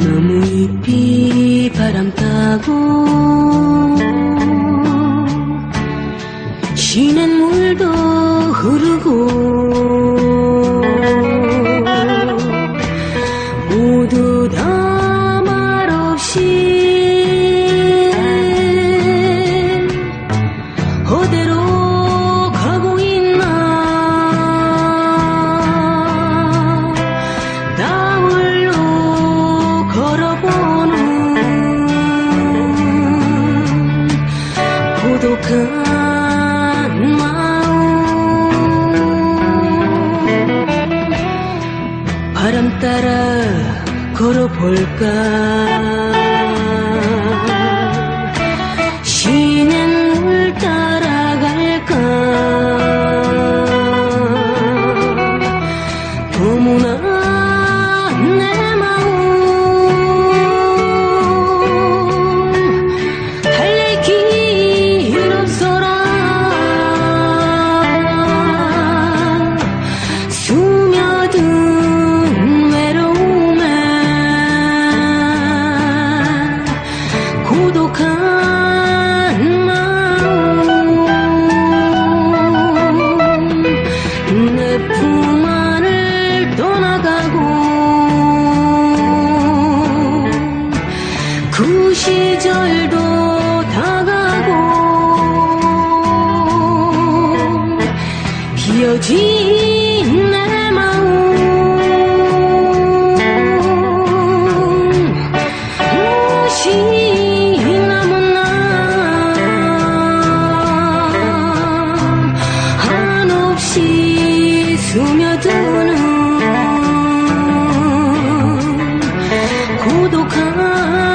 나무잎이 바람 타고 마음. 바람 따라 걸어볼까 고독한 마음. 내 품 안을 떠나가고 그 시절도 다가고 비어진 고독한 마